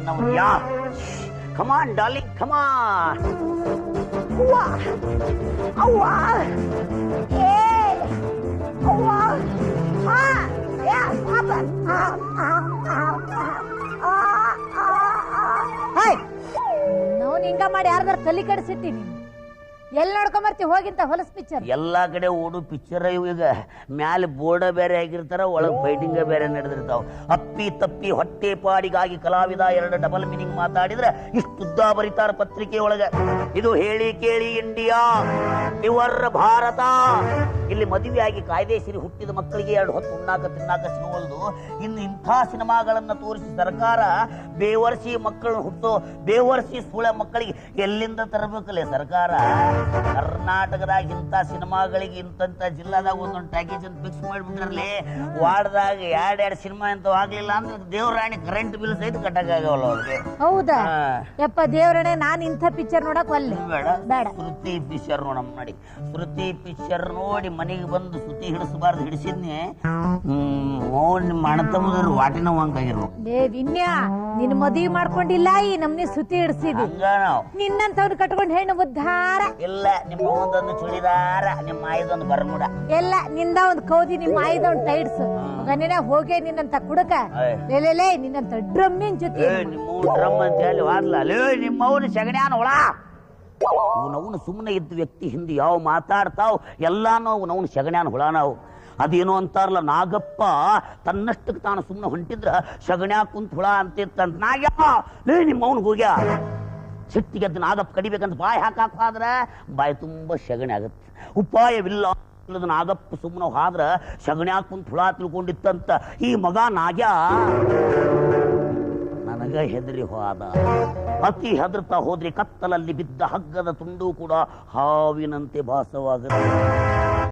ನಮ್ಮಯ್ಯ ಕಮಾನ್ darling ಕಮಾನ್ ಅವ್ವ ಅವ್ವ. ಏ, ಅವ್ವ. ಆ ಯಾ ಪಾಪ. ಆ ಆ ಆ ಆ ಆ ಹಾಯ್ ನಾವು ಹಿಂಗ ಮಾಡಿ ಯಾರ್ದಾರ ತಲೆ ಕೆಡಿಸಿಟ್ಟಿನಿ ಎಲ್ಲಿ ನೋಡ್ಕೊಂಬರ್ತಿ ಹೋಗಿಂತ ಹೊಲಸ್ ಪಿಕ್ಚರ್ ಎಲ್ಲಾ ಕಡೆ ಓಡು ಪಿಕ್ಚರ್ ಈಗ. ಮ್ಯಾಲೆ ಬೋರ್ಡ ಬೇರೆ ಆಗಿರ್ತಾರ ಒಳಗ್ ಫೈಟಿಂಗ್ ಬೇರೆ ನಡೆದಿರ್ತಾವ. ಅಪ್ಪಿ ತಪ್ಪಿ ಹೊಟ್ಟೆ ಪಾಡಿಗಾಗಿ ಕಲಾವಿದ ಎರಡು ಡಬಲ್ ಮೀನಿಂಗ್ ಮಾತಾಡಿದ್ರೆ ಇಷ್ಟುದ್ದ ಬರೀತಾರ ಪತ್ರಿಕೆ ಒಳಗ ಇದು ಹೇಳಿ ಕೇಳಿ ಇಂಡಿಯಾ ಇವರ್ ಭಾರತ. ಇಲ್ಲಿ ಮದುವೆಯಾಗಿ ಕಾಯ್ದೆಸಿರಿ ಹುಟ್ಟಿದ ಮಕ್ಕಳಿಗೆ ಎರಡು ಹೊತ್ತು ಉಣ್ಣಾಕ ತಿನ್ನಾಕ ಸಿಗುವಲ್ದು. ಇನ್ನು ಇಂಥ ಸಿನಿಮಾಗಳನ್ನ ತೋರಿಸಿ ಸರ್ಕಾರ ಬೇವರ್ಸಿ ಮಕ್ಕಳು ಹುಟ್ಟೋ ಬೇವರ್ಸಿ ಸುಳ ಮಕ್ಕಳಿಗೆ ಎಲ್ಲಿಂದ ತರಬೇಕಲ್ಲೇ ಸರ್ಕಾರ? ಕರ್ನಾಟಕದಾಗ ಇಂಥ ಸಿನಿಮಾಗಳಿಗೆ ಇಂಥ ಜಿಲ್ಲಾದಾಗ ಒಂದೊಂದು ಪ್ಯಾಕೇಜ್ ಅಂತ ಫಿಕ್ಸ್ ಮಾಡಿಬಿಟ್ರಲ್ಲಿ ವಾರ್ಡ್ದಾಗ ಎರಡ್ ಎರಡು ಸಿನಿಮಾ ಅಂತ ಆಗ್ಲಿಲ್ಲ ಅಂದ್ರೆ ದೇವರಾಣಿ ಕರೆಂಟ್ ಬಿಲ್ ಸಹಿತ ಕಟ್ಟಕ್ಕಾಗವಲ್ಲ ಅವ್ರಿಗೆ. ಹೌದಾ. ಯಪ್ಪ ನಾನು ನಾನ್ ಇಂಥ ಪಿಕ್ಚರ್ ನೋಡಕ್ ಒಲ್ಲೆ. ಬೇಡ. ಬೇಡ. ಶ್ರುತಿ ಪಿಕ್ಚರ್ ನೋಡಮ್ ಮಾಡಿ. ಶ್ರುತಿ ಪಿಕ್ಚರ್ ನೋಡಿ ಮನೆಗೆ ಬಂದು ಸುತ್ತಿ ಹಿಡಿಸಬಾರ್ದು ಹಿಡಿಸಿದ್ನಿ ಹ್ಮ್ ಓ ನಿಮ್ಮ ಅಣ್ಣ ತಮ್ಮದ್ರ ವಾಟಿನ ಹಂಗಾಗಿರ್ಬೇಕು. ಏ ವಿನ್ಯಾ ನಿನ್ ಮದ್ವಿ ಮಾಡ್ಕೊಂಡಿಲ್ಲ ಈ ನಮ್ನಿ ಸುತ್ತಿ ಹಿಡಿಸಿದ್ವಿ ಹಂಗ ನಾವು. ನಿನ್ನಂತವ್ರು ಕಟ್ಕೊಂಡ್ ಹೆಣ್ಣು ಉದ್ಧಾರ ಇಲ್ಲ ನಿಮ್ಮ ಒಂದೊಂದು ಚೂಡಿದಾರ ನಿಮ್ಮ ಆಯ್ದೊಂದು ಬರ್ಮುಡ. ಎಲ್ಲ ನಿಂದ ಒಂದ್ ಕೌದಿ ನಿಮ್ಮ ಆಯ್ದ ಒಂದ್ ಟೈಡ್ಸ್ ಗಣ್ಯ ಹೋಗೇ ನಿನ್ನಂತ ಕುಡಕ. ಲೇ ನಿನ್ನಂತ ಡ್ರಮ್ಮಿನ್ ಜೊತೆ. ಏ ನಿಮ್ಮ ಡ್ರಮ್ ಅಂತ ಹೇಳಿ ವಾದ್ಲ. ಲೇ ನಿಮ್ಮ ಅವನು ಸಗಣ್ಯಾನ ಹುಳ. ಅವನವನು ಸುಮ್ಮನೆ ಇದ್ದ ವ್ಯಕ್ತಿ ಹಿಂದೆ ಯಾವ ಮಾತಾಡ್ತಾವ್ ಎಲ್ಲಾನು ಅವನವನು ಸಗಣ್ಯಾನ ಹುಳ ನಾವು ಅದೇನು ಅಂತಾರಲ್ಲ ನಾಗಪ್ಪ ತನ್ನಷ್ಟಕ್ಕೆ ತಾನು ಸುಮ್ಮನೆ ಹೊಂಟಿದ್ರ ಸಗಣ್ಯಾ ಕುಂತ ಹುಳ ಅಂತಿತ್ತಂತ. ನಾಗ್ಯ ಲೇ ನಿಮ್ಮ ಅವನು ಹೋಗ್ಯ? ಸಿಟ್ಟಿಗೆ ಅದನ್ನ ನಾಗಪ್ಪ ಕಡಿಬೇಕಂತ ಬಾಯಿ ಹಾಕಾಕ ಹೋದ್ರೆ ಬಾಯಿ ತುಂಬ ಸಗಣಿ ಆಗುತ್ತೆ. ಉಪಾಯವಿಲ್ಲ ಅದನ್ನ ನಾಗಪ್ಪ ಸುಮ್ಮನೆ ಹಾದ್ರ ಸಗಣಿ ಹಾಕೊಂಡು ಹುಳ ತಿಳ್ಕೊಂಡಿತ್ತಂತ ಈ ಮಗ ನಾಗ್ಯ ನನಗ ಹೆದರಿ ಹೋದ. ಅತಿ ಹೆದರ್ತಾ ಹೋದ್ರೆ ಕತ್ತಲಲ್ಲಿ ಬಿದ್ದ ಹಗ್ಗದ ತುಂಡು ಕೂಡ ಹಾವಿನಂತೆ ಭಾಸವಾಗುತ್ತೆ.